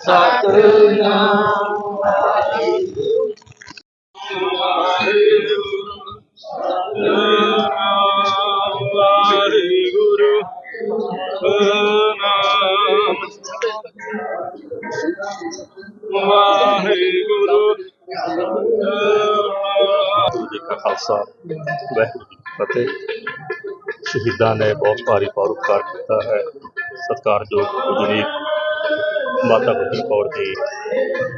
ਸਤਨਾਮ ਵਾਹਿਗੁਰੂ ਸਤਨਾਮ ਵਾਹਿਗੁਰੂ ਵਾਹਿਗੁਰੂ ਸਤਨਾਮ ਵਾਹਿਗੁਰੂ ਸਤਿਕਾਰਯੋਗ ਪੂਜਨੀਕ ਮਾਤਾ ਗੁਜਰ ਕੌਰ ਜੀ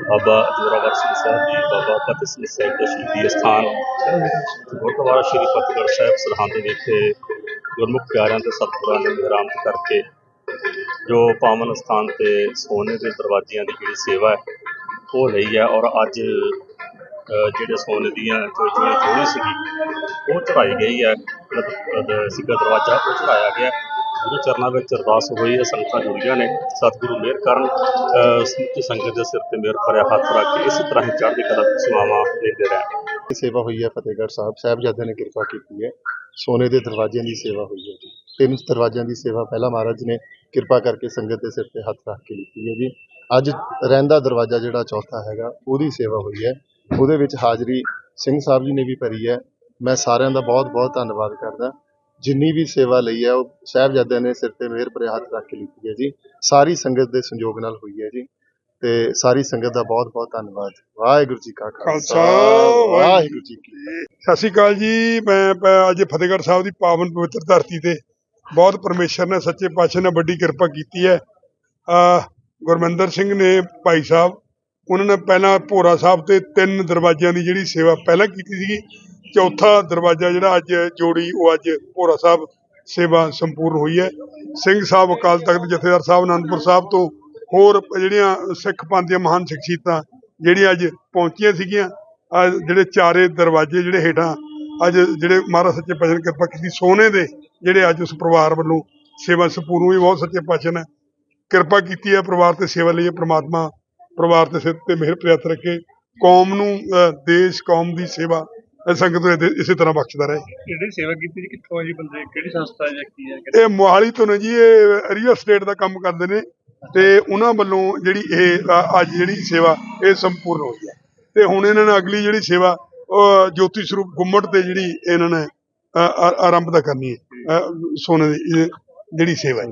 ਬਾਬਾ ਜੋਰਾਵਰ ਸਿੰਘ ਸਾਹਿਬ ਜੀ ਬਾਬਾ ਫਤਿਹ ਸਿੰਘ ਸਾਹਿਬ ਦਾ ਸ਼ਹੀਦੀ ਸਥਾਨ ਗੁਰਦੁਆਰਾ ਸ਼੍ਰੀ ਫਤਿਹਗੜ੍ਹ ਸਾਹਿਬ ਸਰਹੰਦ ਵਿਖੇ ਗੁਰਮੁਖ ਪਿਆਰਿਆਂ ਤੇ ਸਤਿਗੁਰਾਂ ਨੇ ਮਿਹਰਾਮ ਕਰਕੇ ਜੋ ਪਾਵਨ ਸਥਾਨ ਤੇ ਸੋਨੇ ਦੇ ਦਰਵਾਜ਼ਿਆਂ ਦੀ ਜਿਹੜੀ ਸੇਵਾ ਹੈ ਉਹ ਲਈ ਹੈ ਔਰ ਅੱਜ ਅ, ਜਿਹੜੇ ਸੋਨੇ ਦੀਆਂ ਜੋ ਜਿਹੜੀ ਜੋੜੀ ਸੀਗੀ ਉਹ ਚੜਾਈ ਗਈ ਹੈ ਮਤਲਬ ਦਰਵਾਜ਼ਾ ਉਹ ਚੜਾਇਆ ਗਿਆ। ਗੁਰੂ ਚਰਨਾਂ ਵਿੱਚ ਅਰਦਾਸ ਹੋਈ ਹੈ, ਸੰਗਤਾਂ ਜੁੜੀਆਂ ਨੇ, ਸਤਿਗੁਰੂ ਮਿਹਰ ਕਰਨ ਸਮੁੱਚੀ ਸੰਗਤ ਦੇ ਸਿਰ ਤੇ ਮਿਹਰ ਭਰਿਆ ਹੱਥ ਰੱਖ ਕੇ ਇਸੇ ਤਰ੍ਹਾਂ ਹੀ ਚੜ੍ਹਦੀ ਕਲਾ ਦੀ ਸੇਵਾਵਾਂ ਲੈਂਦੇ ਰਹਿਣ ਸੇਵਾ ਹੋਈ ਹੈ ਫਤਿਹਗੜ੍ਹ ਸਾਹਿਬ। ਸਾਹਿਬਜ਼ਾਦਿਆਂ ਨੇ ਕਿਰਪਾ ਕੀਤੀ ਹੈ। ਸੋਨੇ ਦੇ ਦਰਵਾਜ਼ਿਆਂ ਦੀ ਸੇਵਾ ਹੋਈ ਹੈ ਜੀ। ਤਿੰਨ ਦਰਵਾਜ਼ਿਆਂ ਦੀ ਸੇਵਾ ਪਹਿਲਾਂ ਮਹਾਰਾਜ ਨੇ ਕਿਰਪਾ ਕਰਕੇ ਸੰਗਤ ਦੇ ਸਿਰ ਤੇ ਹੱਥ ਰੱਖ ਕੇ ਕੀਤੀ ਹੈ ਜੀ। ਅੱਜ ਰਹਿੰਦਾ ਦਰਵਾਜ਼ਾ ਜਿਹੜਾ ਚੌਥਾ ਹੈਗਾ, ਉਹਦੀ ਸੇਵਾ ਹੋਈ ਹੈ। ਉਹਦੇ ਵਿੱਚ ਹਾਜ਼ਰੀ ਸਿੰਘ ਸਾਹਿਬ ਜੀ ਨੇ ਵੀ ਭਰੀ ਹੈ। ਮੈਂ ਸਾਰਿਆਂ ਦਾ ਬਹੁਤ ਬਹੁਤ ਧੰਨਵਾਦ ਕਰਦਾ। ਜਿੰਨੀ ਵੀ ਸੇਵਾ ਲਈ ਹੈ ਉਹ ਸਾਹਿਬਜ਼ਾਦਿਆਂ ਨੇ ਸਿਰ ਤੇ ਮਿਹਰ ਭਰੇ ਹੱਥ ਰੱਖ ਕੇ ਲਿੱਤੀ ਹੈ ਜੀ। ਸਾਰੀ ਸੰਗਤ ਦੇ ਸੰਯੋਗ ਨਾਲ ਹੋਈ ਹੈ ਜੀ ਤੇ ਸਾਰੀ ਸੰਗਤ ਦਾ ਬਹੁਤ ਬਹੁਤ ਧੰਨਵਾਦ। ਵਾਹਿਗੁਰੂ ਜੀ ਕਾ ਖਾਲਸਾ। ਵਾਹਿਗੁਰੂ ਜੀ ਕੀ। ਸਤਿ ਸ਼੍ਰੀ ਅਕਾਲ ਜੀ। ਮੈਂ ਅੱਜ ਫਤਿਹਗੜ੍ਹ ਸਾਹਿਬ ਦੀ ਪਾਵਨ ਪਵਿੱਤਰ ਧਰਤੀ ਤੇ ਬਹੁਤ ਪਰਮੇਸ਼ਰ ਨੇ ਸੱਚੇ ਪਾਤਸ਼ਾਹ ਨੇ ਵੱਡੀ ਕਿਰਪਾ ਕੀਤੀ ਹੈ। ਗੁਰਮਿੰਦਰ ਸਿੰਘ ਨੇ ਭਾਈ ਸਾਹਿਬ ਉਹਨਾਂ ਨੇ ਪਹਿਲਾਂ ਭੋਰਾ ਸਾਹਿਬ ਤੇ ਤਿੰਨ ਦਰਵਾਜ਼ਿਆਂ ਦੀ ਜਿਹੜੀ ਸੇਵਾ ਪਹਿਲਾਂ ਕੀਤੀ ਸੀਗੀ, ਚੌਥਾ ਦਰਵਾਜ਼ਾ ਜਿਹੜਾ ਅੱਜ ਜੋੜੀ, ਉਹ ਅੱਜ ਭੋਰਾ ਸਾਹਿਬ ਸੇਵਾ ਸੰਪੂਰਨ ਹੋਈ ਹੈ। ਸਿੰਘ ਸਾਹਿਬ ਅਕਾਲ ਤਖਤ ਜਥੇਦਾਰ ਸਾਹਿਬ ਅਨੰਦਪੁਰ ਸਾਹਿਬ ਤੋਂ ਹੋਰ ਜਿਹੜੀਆਂ ਸਿੱਖ ਪੰਥ ਦੀਆਂ ਮਹਾਨ ਸ਼ਖਸੀਅਤਾਂ ਜਿਹੜੀਆਂ ਅੱਜ ਪਹੁੰਚੀਆਂ ਸੀਗੀਆਂ, ਅੱਜ ਜਿਹੜੇ ਚਾਰੇ ਦਰਵਾਜ਼ੇ ਜਿਹੜੇ ਹੇਠਾਂ ਅੱਜ ਜਿਹੜੇ ਮਹਾਰਾਜ ਸੱਚੇ ਪਾਤਸ਼ਾਹ ਨੇ ਕਿਰਪਾ ਕੀਤੀ, ਸੋਨੇ ਦੇ ਜਿਹੜੇ ਅੱਜ ਉਸ ਪਰਿਵਾਰ ਵੱਲੋਂ ਸੇਵਾ ਸੰਪੂਰਨ ਹੋਈ, ਬਹੁਤ ਸੱਚੇ ਪਾਤਸ਼ਾਹ ਨੇ ਕਿਰਪਾ ਕੀਤੀ ਹੈ ਪਰਿਵਾਰ ਤੇ ਸੇਵਾ ਲਈ, ਇਹ ਪ੍ਰਮਾਤਮਾ ਪਰਿਵਾਰ ਤੇ ਸਿਰ ਤੇ ਮਿਹਰ ਪ੍ਰਿਆਤ ਰੱਖੇ ਕੌਮ ਨੂੰ ਦੇਸ਼ ਕੌਮ ਦੀ ਸੇਵਾ ਸੰਗਤ ਨੂੰ ਇਸੇ ਤਰ੍ਹਾਂ ਬਖਸ਼ਦਾ ਰਹੇ। ਜਿਹੜੀ ਸੇਵਾ ਕੀਤੀ ਜੀ? ਕਿੱਥੋਂ ਆ ਜੀ ਬੰਦੇ? ਕਿਹੜੀ ਸੰਸਥਾ ਜਾਂ ਕੀ ਹੈ? ਇਹ ਮੋਹਾਲੀ ਤੋਂ ਨੇ ਜੀ ਇਹ ਰੀਅਲ ਸਟੇਟ ਦਾ ਕੰਮ ਕਰਦੇ ਨੇ ਤੇ ਉਹਨਾਂ ਵੱਲੋਂ ਜਿਹੜੀ ਇਹ ਅੱਜ ਜਿਹੜੀ ਸੇਵਾ ਇਹ ਸੰਪੂਰਨ ਹੋਈ ਹੈ। ਤੇ ਹੁਣ ਇਹਨਾਂ ਨੇ ਅਗਲੀ ਜਿਹੜੀ ਸੇਵਾ ਉਹ ਜੋਤੀ ਸਰੂਪ ਗੁੰਮਟ ਤੇ ਜਿਹੜੀ ਇਹਨਾਂ ਨੇ ਆਰੰਭ ਦਾ ਕਰਨੀ ਹੈ ਸੋਨੇ ਦੀ ਜਿਹੜੀ ਸੇਵਾ ਹੈ।